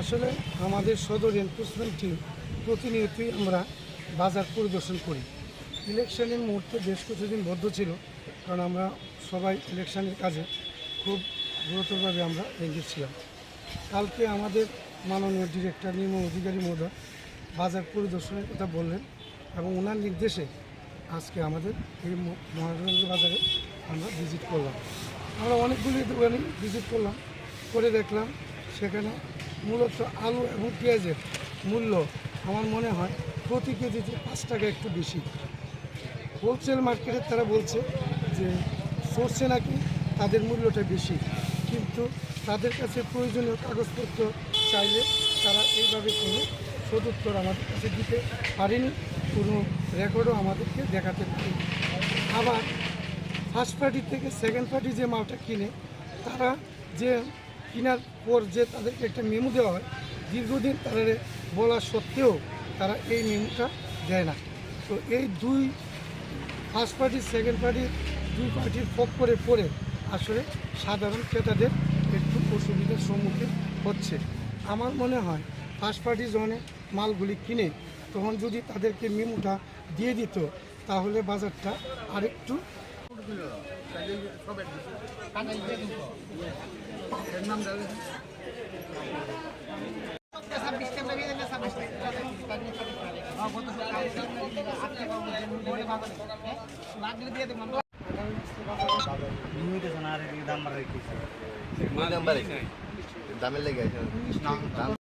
আসলে আমাদের সদর এনফোর্সমেন্ট টিম প্রতিনিয়তই আমরা বাজার পরিদর্শন করি। ইলেকশনের মুহূর্তে বেশ কিছুদিন বদ্ধ ছিল, কারণ আমরা সবাই ইলেকশনের কাজে খুব গুরুতরভাবে আমরা এগিয়ে ছিলাম। কালকে আমাদের মাননীয় ডিরেক্টর নির্মল অধিকারী মহোদয় বাজার পরিদর্শনের কথা বললেন এবং ওনার নির্দেশে আজকে আমাদের এই ম- মহারাজগঞ্জ বাজারে আমরা ভিজিট করলাম। আমরা অনেকগুলি দোকানে ভিজিট করলাম, করে দেখলাম। সেখানে মূলত আলু এবং পেঁয়াজের মূল্য আমার মনে হয় প্রতি কেজিতে পাঁচ টাকা একটু বেশি। হোলসেল মার্কেটে তারা বলছে যে সোর্সে নাকি তাদের মূল্যটা বেশি। কিন্তু তাদের কাছে প্রয়োজনীয় কাগজপত্র চাইলে তারা এইভাবে কোনো সদুত্তর আমাদের কাছে দিতে পারেনি, কোনো রেকর্ডও আমাদেরকে দেখাতে পারেনি। আবার ফার্স্ট পার্টি থেকে সেকেন্ড পার্টি যে মালটা কিনে, তারা যে কেনার পর যে তাদেরকে একটা মেমো দেওয়া হয়, দীর্ঘদিন তাদের বলা সত্ত্বেও তারা এই মেমোটা দেয় না। তো এই দুই ফার্স্ট পার্টি সেকেন্ড পার্টি দুই পার্টির পক্ষরে পড়ে আসলে সাধারণ ক্রেতাদের একটু অসুবিধার সম্মুখীন হচ্ছে। আমার মনে হয় ফার্স্ট পার্টি যখন মালগুলি কিনে তখন যদি তাদেরকে মেমোটা দিয়ে দিত তাহলে বাজারটা আরেকটু দামের লেগে আছে।